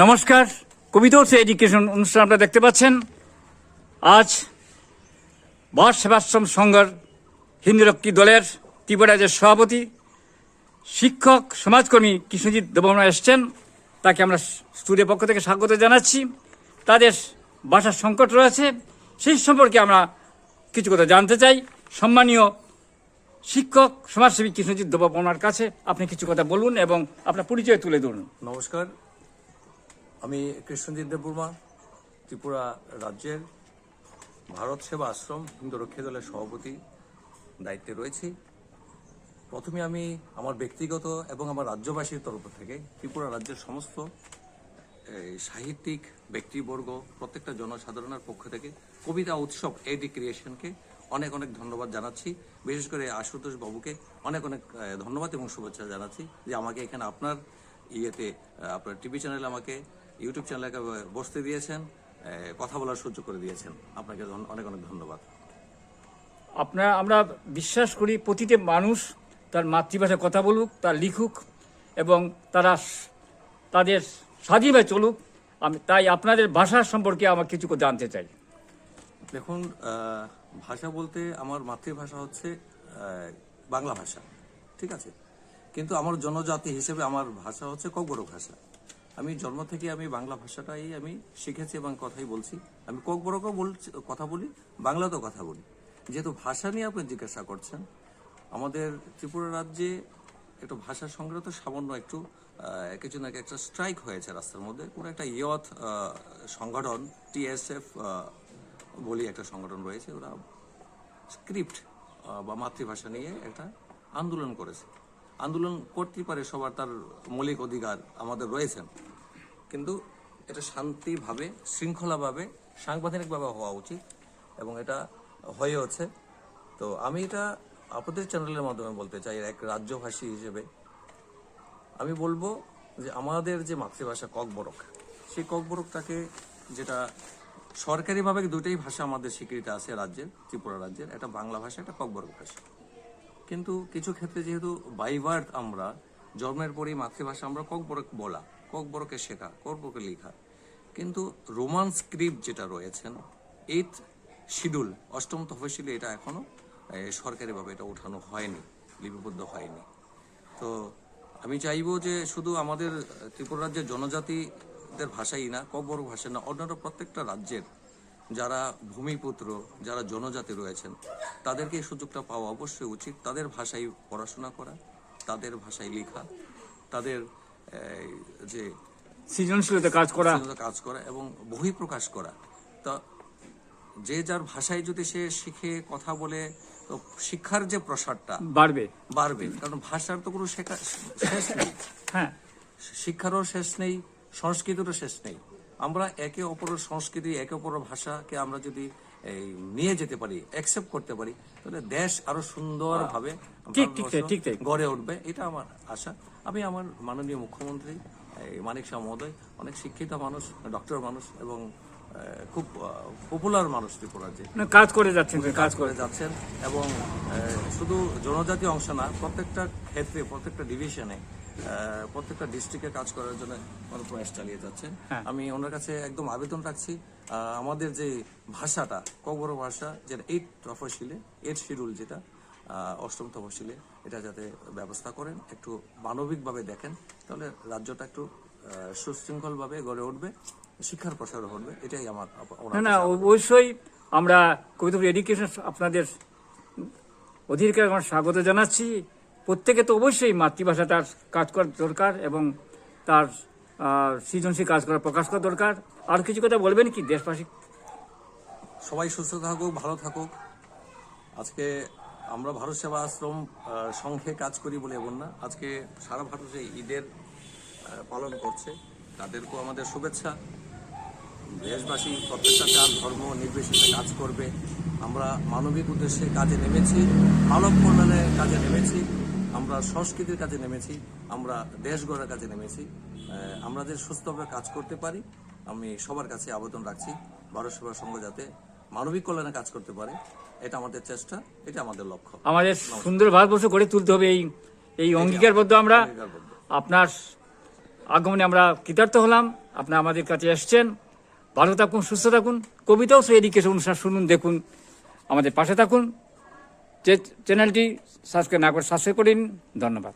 নমস্কার। কবিতোর্স এডুকেশন অনুষ্ঠান আপনারা দেখতে পাচ্ছেন। আজ বাস সেবাশ্রম সংঘর হিন্দুরক্ষী দলের ত্রিপুরাজের সভাপতি, শিক্ষক, সমাজকর্মী কৃষ্ণজিৎ দেববর্মা এসছেন। তাকে আমরা স্টুডিও পক্ষ থেকে স্বাগত জানাচ্ছি। তাদের বাসার সংকট রয়েছে। সেই সম্পর্কে আমরা কিছু কথা জানতে চাই। সম্মানীয় শিক্ষক, সমাজসেবী কৃষ্ণজিৎ দেববর্মার কাছে আপনি কিছু কথা বলুন এবং আপনার পরিচয় তুলে ধরুন। নমস্কার। আমি কৃষ্ণজিৎ দেববর্মা, ত্রিপুরা রাজ্যের ভারত সেবা আশ্রম, হিন্দু রক্ষী দলের সভাপতি দায়িত্বে রয়েছি। প্রথমে আমি আমার ব্যক্তিগত এবং আমার রাজ্যবাসীর তরফ থেকে ত্রিপুরা রাজ্যের সমস্ত সাহিত্যিক, ব্যক্তিবর্গ, প্রত্যেকটা জনসাধারণের পক্ষ থেকে কবিতা উৎসব এডি ক্রিয়েশনকে অনেক অনেক ধন্যবাদ জানাচ্ছি। বিশেষ করে আশুতোষ বাবুকে অনেক অনেক ধন্যবাদ এবং শুভেচ্ছা জানাচ্ছি যে আমাকে এখানে আপনার ইয়েতে, আপনার টিভি চ্যানেলে আমাকে ইউটিউব চ্যানেলে বসতে দিয়েছেন কথা বলার সুযোগ করে দিয়েছেন। আপনাকে অনেক অনেক ধন্যবাদ। আপনার আমরা বিশ্বাস করি প্রতিটি মানুষ তার মাতৃভাষায় কথা বলুক তার লিখুক এবং তারা তাদের স্বাধীনভাবে চলুক। আমি তাই আপনাদের ভাষা সম্পর্কে আমার কিছু জানতে চাই। দেখুন ভাষা বলতে আমার মাতৃভাষা হচ্ছে বাংলা ভাষা ঠিক আছে? কিন্তু আমার জনজাতি হিসেবে আমার ভাষা হচ্ছে ককবরক ভাষা। আমি জন্ম থেকে আমি বাংলা ভাষাটাই আমি শিখেছি এবং কথাই বলছি। আমি ককবরকও বলছি কথা বলি, বাংলাতেও কথা বলি। যেহেতু ভাষা নিয়ে আপনি জিজ্ঞাসা করছেন, আমাদের ত্রিপুরা রাজ্যে একটু ভাষা তো সামান্য একটু কিছু না একটা স্ট্রাইক হয়েছে রাস্তার মধ্যে। কোনো একটা ইয়থ সংগঠন, টিএসএফ বলি একটা সংগঠন রয়েছে, ওরা স্ক্রিপ্ট বা মাতৃভাষা নিয়ে একটা আন্দোলন করেছে। আন্দোলন করতেই পারে সবার তার মৌলিক অধিকার আমাদের রয়েছেন কিন্তু এটা শান্তিভাবে, শৃঙ্খলাভাবে, সাংবিধানিকভাবে হওয়া উচিত এবং এটা হয়ে হচ্ছে তো আমি এটা আপনাদের চ্যানেলের মাধ্যমে বলতে চাই এক রাজ্যভাষী হিসেবে। আমি বলব যে আমাদের যে মাতৃভাষা ককবরক, সেই ককবরকটাকে যেটা সরকারিভাবে দুটোই ভাষা আমাদের স্বীকৃতি আছে রাজ্যের, ত্রিপুরা রাজ্যের, একটা বাংলা ভাষা, একটা ককবরক ভাষা। কিন্তু কিছু ক্ষেত্রে যেহেতু বাইবার্থ আমরা, জন্মের পরেই মাতৃভাষা আমরা কক ককবরক বলা, ককবরকে শেখা, ককবরকে লেখা। কিন্তু রোমান স্ক্রিপ্ট যেটা রয়েছেন এইট শিডিউল অষ্টম তফসিলে এটা এখনও সরকারিভাবে এটা ওঠানো হয়নি, লিপিবদ্ধ হয়নি। তো আমি চাইব যে শুধু আমাদের ত্রিপুরা রাজ্যের জনজাতিদের ভাষাই না কব্বর ভাষা না, অন্যান্য প্রত্যেকটা রাজ্যের যারা ভূমিপুত্র যারা জনজাতি রয়েছেন তাদেরকে এই সুযোগটা পাওয়া অবশ্যই উচিত। তাদের ভাষায় পড়াশোনা করা তাদের ভাষায় লেখা তাদের যে সৃজনশীলতা কাজ করা। কাজ করা এবং বহি প্রকাশ করা। তা যে যার ভাষায় যদি সে শিখে কথা বলে তো শিক্ষার যে প্রসারটা বাড়বে। বাড়বে। কারণ ভাষার তো কোনো শেখা শেষ নেই। হ্যাঁ। শিক্ষারও শেষ নেই সংস্কৃতিরও শেষ নেই। আমরা একে অপরের সংস্কৃতি একে অপরের ভাষাকে আমরা যদি এই, নিয়ে যেতে পারি অ্যাকসেপ্ট করতে পারি তাহলে দেশ আরও সুন্দরভাবে ঠিক, ঠিক। গড়ে উঠবে এটা আমার আশা আমি আমার মাননীয় মুখ্যমন্ত্রী মানিক শাহ মহোদয় অনেক শিক্ষিত মানুষ ডক্টর মানুষ এবং খুব পপুলার মানুষ ত্রিপুরার যে কাজ করে যাচ্ছেন কাজ করে যাচ্ছেন এবং শুধু জনজাতি অংশ না প্রত্যেকটা ক্ষেত্রে প্রত্যেকটা ডিভিশনে প্রত্যেকটা ডিস্ট্রিক্টে কাজ করার জন্য ওনার প্রয়াস চালিয়ে যাচ্ছেন। হ্যাঁ। আমি ওনার কাছে একদম আবেদন রাখছি আমাদের যে ভাষাটা কবর ভাষা যেটা এইট তফসিলে এইট শিডিউল যেটা অষ্টম তফসিলে এটা যাতে ব্যবস্থা করেন একটু মানবিকভাবে দেখেন তাহলে রাজ্যটা একটু সুশৃঙ্খলভাবে গড়ে উঠবে শিক্ষার প্রসার ঘটবে এটাই আমার না না অবশ্যই আমরা কবিতাপুর এডুকেশন আপনাদের অধিকার স্বাগত জানাচ্ছি। প্রত্যেকে তো অবশ্যই মাতৃভাষা তার কাজ করা দরকার এবং তার সৃজনশীল কাজ করা প্রকাশ করা দরকার। আর কিছু কথা বলবেন কি দেশবাসী? সবাই সুস্থ থাকুক, ভালো থাকুক। আজকে আমরা ভারত সেবা আশ্রম সংঘে কাজ করি বলে এমন না। আজকে সারা ভারতে ঈদের পালন করছে। তাদেরকেও আমাদের শুভেচ্ছা। দেশবাসী প্রত্যেকটা চার ধর্ম, নির্বিশেষে কাজ করবে। আমরা মানবিক উদ্দেশ্যে কাজে নেমেছি, মানব কল্যাণের কাজে নেমেছি। আমরা সংস্কৃতির কাজে নেমেছি আমরা দেশ গড়ার কাজে নেমেছি আমরা যে সুস্থভাবে কাজ করতে পারি আমি সবার কাছে আবেদন রাখছি ভারত সেবা সংঘ যাতে মানবিক কল্যাণে কাজ করতে পারে এটা আমাদের চেষ্টা এটা আমাদের লক্ষ্য। আমাদের সুন্দর ভারতবর্ষ গড়ে তুলতে হবে এই এই অঙ্গীকারবদ্ধ আমরা আপনার আগমনে আমরা কৃতার্থ হলাম আপনি আমাদের কাছে এসছেন ভালো থাকুন সুস্থ থাকুন কবিতাও সেই এডুকেশন অনুষ্ঠান শুনুন দেখুন আমাদের পাশে থাকুন। চ্যানেলটি সাবস্ক্রাইব না করে সাবস্ক্রাইব করে নিন। ধন্যবাদ।